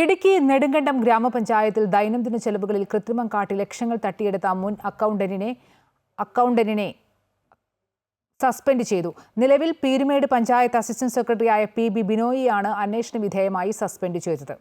ഇടുക്കി നെടുങ്കണ്ടം ഗ്രാമപഞ്ചായത്തിൽ ദൈനംദിന ചെലവുകളിൽ കൃത്രിമം കാട്ടി ലക്ഷങ്ങൾ തട്ടിയെടുത്ത മുൻ അക്കൗണ്ടന്റിനെ അക്കൗണ്ടന്റിനെ സസ്പെൻഡ് ചെയ്തു. നിലവിൽ പീരുമേട് പഞ്ചായത്ത് അസിസ്റ്റന്റ് സെക്രട്ടറിയായ പി ബി ബിനോയിയാണ് അന്വേഷണ വിധേയമായി സസ്പെൻഡ് ചെയ്തത്.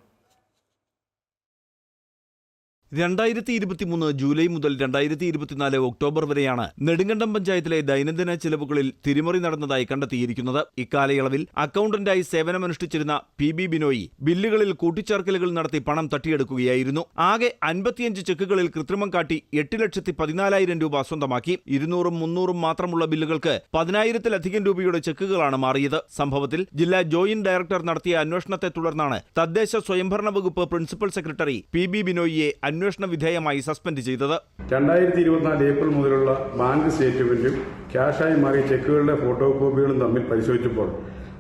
രണ്ടായിരത്തി ഇരുപത്തിമൂന്ന് ജൂലൈ മുതൽ രണ്ടായിരത്തി ഇരുപത്തിനാല് ഒക്ടോബർ വരെയാണ് നെടുങ്കണ്ടം പഞ്ചായത്തിലെ ദൈനംദിന ചെലവുകളിൽ തിരിമറി നടന്നതായി കണ്ടെത്തിയിരിക്കുന്നത്. ഇക്കാലയളവിൽ അക്കൌണ്ടന്റായി സേവനമനുഷ്ഠിച്ചിരുന്ന പി ബി ബിനോയി ബില്ലുകളിൽ കൂട്ടിച്ചേർക്കലുകൾ നടത്തി പണം തട്ടിയെടുക്കുകയായിരുന്നു. ആകെ അൻപത്തിയഞ്ച് ചെക്കുകളിൽ കൃത്രിമം കാട്ടി എട്ട് ലക്ഷത്തി പതിനാലായിരം രൂപ സ്വന്തമാക്കി. ഇരുന്നൂറും മുന്നൂറും മാത്രമുള്ള ബില്ലുകൾക്ക് പതിനായിരത്തിലധികം രൂപയുടെ ചെക്കുകളാണ് മാറിയത്. സംഭവത്തിൽ ജില്ലാ ജോയിന്റ് ഡയറക്ടർ നടത്തിയ അന്വേഷണത്തെ തുടർന്നാണ് തദ്ദേശ സ്വയംഭരണ വകുപ്പ് പ്രിൻസിപ്പൽ സെക്രട്ടറി പി ബി ബിനോയിയെ അന്വേഷണ വിധേയമായി സസ്പെൻഡ് ചെയ്തത്. രണ്ടായിരത്തി ഇരുപത്തിനാല് ഏപ്രിൽ മുതലുള്ള ബാങ്ക് സ്റ്റേറ്റ്മെന്റും ക്യാഷായി മാറിയ ചെക്കുകളുടെ ഫോട്ടോ കോപ്പികളും തമ്മിൽ പരിശോധിച്ചപ്പോൾ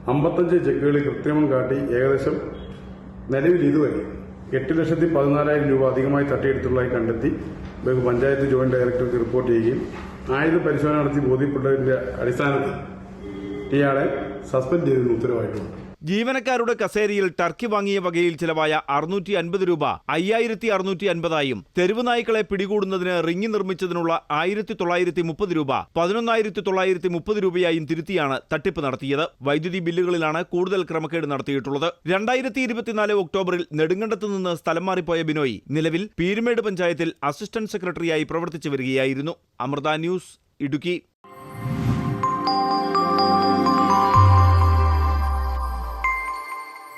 അമ്പത്തഞ്ച് ചെക്കുകളിൽ കൃത്രിമം കാട്ടി ഏകദേശം നിലവിൽ ഇതുവരെ എട്ട് ലക്ഷത്തി പതിനാലായിരം രൂപ അധികമായി തട്ടിയെടുത്തുള്ളതായി കണ്ടെത്തി പഞ്ചായത്ത് ജോയിന്റ് ഡയറക്ടർക്ക് റിപ്പോർട്ട് ചെയ്യുകയും ആയുധ പരിശോധന നടത്തി ബോധ്യപ്പെട്ടതിന്റെ അടിസ്ഥാനത്തിൽ ഇയാളെ സസ്പെൻഡ് ചെയ്തതിന് ഉത്തരവായിട്ടുണ്ട്. ജീവനക്കാരുടെ കസേരയിൽ ടർക്കി വാങ്ങിയ വകയിൽ ചിലവായ അറുന്നൂറ്റി അൻപത് രൂപ അയ്യായിരത്തി അറുന്നൂറ്റി അൻപതായും തെരുവ് നായ്ക്കളെ പിടികൂടുന്നതിന് റിങ്ങി നിർമ്മിച്ചതിനുള്ള ആയിരത്തി തൊള്ളായിരത്തി മുപ്പത് രൂപ പതിനൊന്നായിരത്തി തൊള്ളായിരത്തി മുപ്പത് രൂപയായും തിരുത്തിയാണ് തട്ടിപ്പ് നടത്തിയത്. വൈദ്യുതി ബില്ലുകളിലാണ് കൂടുതൽ ക്രമക്കേട് നടത്തിയിട്ടുള്ളത്. രണ്ടായിരത്തി ഇരുപത്തിനാല് ഒക്ടോബറിൽ നെടുങ്കണ്ടത്ത് നിന്ന് സ്ഥലം മാറിപ്പോയ ബിനോയ് നിലവിൽ പീരുമേട് പഞ്ചായത്തിൽ അസിസ്റ്റന്റ് സെക്രട്ടറിയായി പ്രവർത്തിച്ചു വരികയായിരുന്നു. അമൃത ന്യൂസ് ഇടുക്കി.